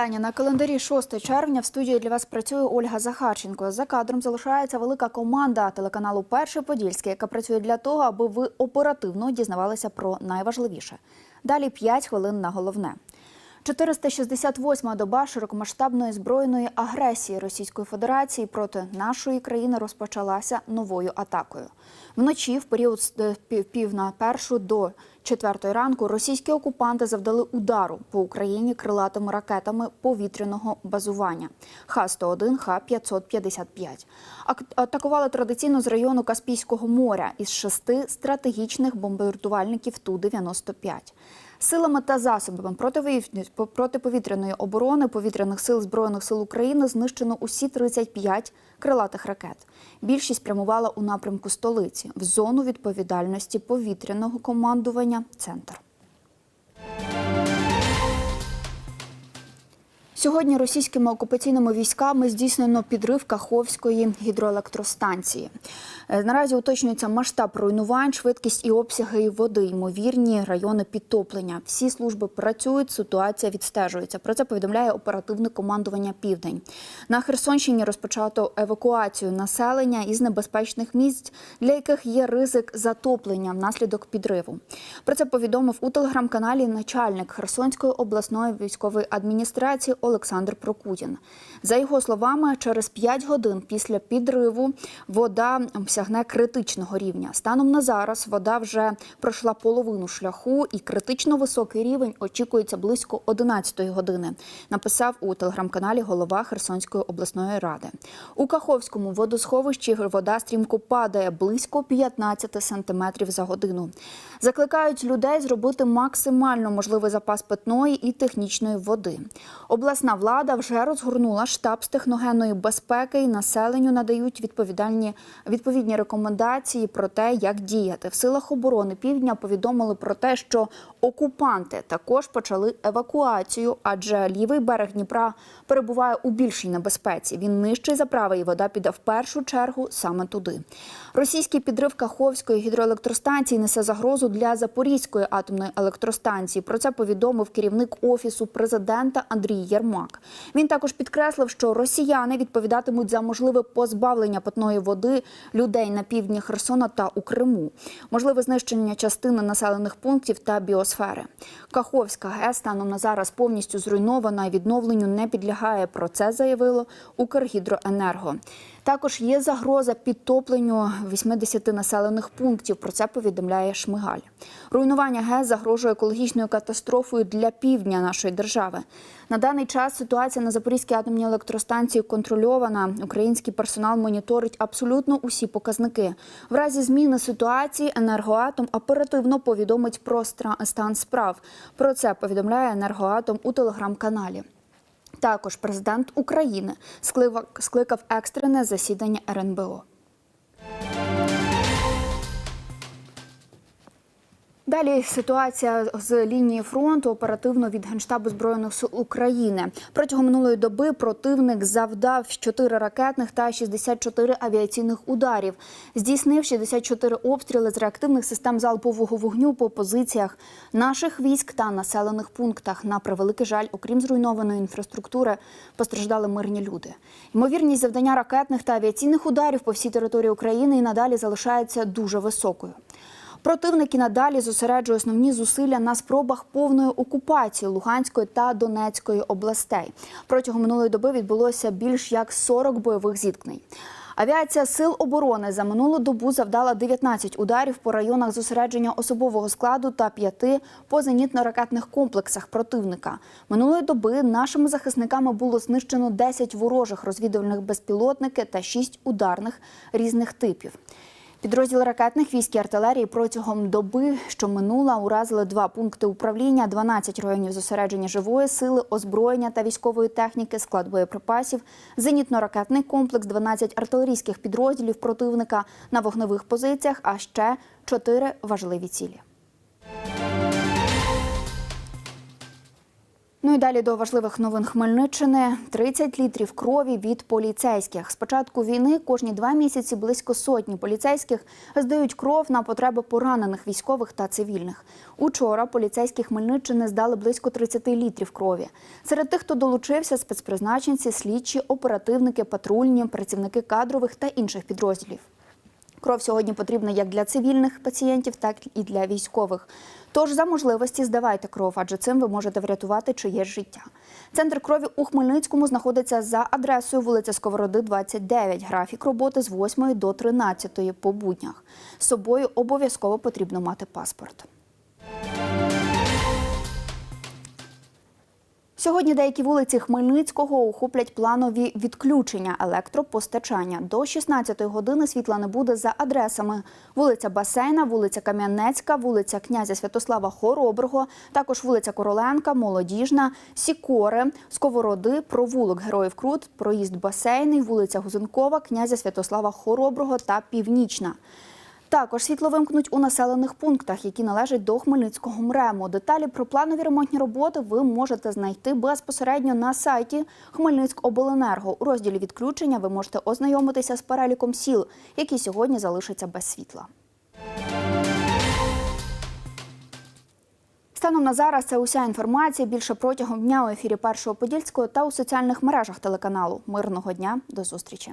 Вітання на календарі 6 червня. В студії для вас працює Ольга Захарченко. За кадром залишається велика команда телеканалу Перший Подільський, яка працює для того, аби ви оперативно дізнавалися про найважливіше. Далі 5 хвилин на головне. 468-ма доба широкомасштабної збройної агресії Російської Федерації проти нашої країни розпочалася новою атакою. Вночі, в період з е, пів- на першу до четвертої ранку, російські окупанти завдали удару по Україні крилатими ракетами повітряного базування Х-101, Х-555. Ак- Атакували традиційно з району Каспійського моря із шести стратегічних бомбардувальників Ту-95. Силами та засобами протиповітряної оборони повітряних сил збройних сил України знищено усі 35 крилатих ракет. Більшість прямувала у напрямку столиці в зону відповідальності повітряного командування Центр. Сьогодні російськими окупаційними військами здійснено підрив Каховської гідроелектростанції. Е, Наразі уточнюється масштаб руйнувань, швидкість і обсяги води, ймовірні райони підтоплення. Всі служби працюють, ситуація відстежується. Про це повідомляє оперативне командування Південь. На Херсонщині розпочато евакуацію населення із небезпечних місць, для яких є ризик затоплення внаслідок підриву. Про це повідомив у телеграм-каналі начальник Херсонської обласної військової адміністрації Олександр Прокудін. За його словами, через 5 годин після підриву вода сягне критичного рівня. Станом на зараз вода вже пройшла половину шляху, і критично високий рівень очікується близько 11 години. Написав у телеграм-каналі голова Херсонської обласної ради. У Каховському водосховищі вода стрімко падає близько 15 сантиметрів за годину. Закликають людей зробити максимально можливий запас питної і технічної води. Обласна влада вже розгорнула штаб з техногенної безпеки і населенню надають відповідальні відповідні рекомендації про те, як діяти. В силах оборони півдня повідомили про те, що окупанти також почали евакуацію, адже лівий берег Дніпра перебуває у більшій небезпеці. Він нижчий за правий, і вода піде в першу чергу саме туди. Російський підрив Каховської гідроелектростанції несе загрозу для Запорізької атомної електростанції. Про це повідомив керівник офісу президента Андрій Єрмак. Він також підкреслив, що росіяни відповідатимуть за можливе позбавлення питної води людей на півдні Херсона та у Криму, можливе знищення частини населених пунктів та біосфери. Каховська ГЕС станом на зараз повністю зруйнована і відновленню не підлягає. Про це заявило Укргідроенерго. Також є загроза підтопленню 80 населених пунктів. Про це повідомляє Шмигаль. Руйнування ГЕС загрожує екологічною катастрофою для півдня нашої держави. На даний час ситуація на Запорізькій атомній електростанції контрольована. Український персонал моніторить абсолютно усі показники. В разі зміни ситуації енергоатом оперативно повідомить про стан справ. Про це повідомляє енергоатом у телеграм-каналі. Також президент України скликав екстрене засідання РНБО. Далі ситуація з лінії фронту оперативно від Генштабу Збройних сил України. Протягом минулої доби противник завдав 4 ракетних та 64 авіаційних ударів. Здійснив 64 обстріли з реактивних систем залпового вогню по позиціях наших військ та населених пунктах. На превеликий жаль, окрім зруйнованої інфраструктури, постраждали мирні люди. Ймовірність завдання ракетних та авіаційних ударів по всій території України і надалі залишається дуже високою. Противник і надалі зосереджує основні зусилля на спробах повної окупації Луганської та Донецької областей. Протягом минулої доби відбулося більш як 40 бойових зіткнень. Авіація сил оборони за минулу добу завдала 19 ударів по районах зосередження особового складу та 5 по зенітно-ракетних комплексах противника. Минулої доби нашими захисниками було знищено 10 ворожих розвідувальних безпілотники та 6 ударних різних типів. Підрозділи ракетних військ і артилерії протягом доби, що минула, уразили два пункти управління, 12 районів зосередження живої сили, озброєння та військової техніки, склад боєприпасів, зенітно-ракетний комплекс, 12 артилерійських підрозділів противника на вогневих позиціях, а ще чотири важливі цілі. Ну і далі до важливих новин Хмельниччини. 30 літрів крові від поліцейських. З початку війни кожні два місяці близько сотні поліцейських здають кров на потреби поранених військових та цивільних. Учора поліцейські Хмельниччини здали близько 30 літрів крові. Серед тих, хто долучився, спецпризначенці, слідчі, оперативники, патрульні, працівники кадрових та інших підрозділів. Кров сьогодні потрібна як для цивільних пацієнтів, так і для військових. Тож за можливості здавайте кров, адже цим ви можете врятувати чиєсь життя. Центр крові у Хмельницькому знаходиться за адресою вулиця Сковороди, 29. Графік роботи з 8 до 13 по буднях. З собою обов'язково потрібно мати паспорт. Сьогодні деякі вулиці Хмельницького охоплять планові відключення електропостачання. До 16 години світла не буде за адресами: вулиця Басейна, вулиця Кам'янецька, вулиця князя Святослава Хороброго, також вулиця Короленка, Молодіжна, Сікори, Сковороди, провулок Героїв Крут, проїзд Басейний, вулиця Гузенкова, князя Святослава Хороброго та Північна. Також світло вимкнуть у населених пунктах, які належать до Хмельницького МРЕМу. Деталі про планові ремонтні роботи ви можете знайти безпосередньо на сайті Хмельницькобленерго. У розділі відключення ви можете ознайомитися з переліком сіл, які сьогодні залишаться без світла. Станом на зараз це уся інформація. Більше протягом дня у ефірі Першого Подільського та у соціальних мережах телеканалу. Мирного дня до зустрічі.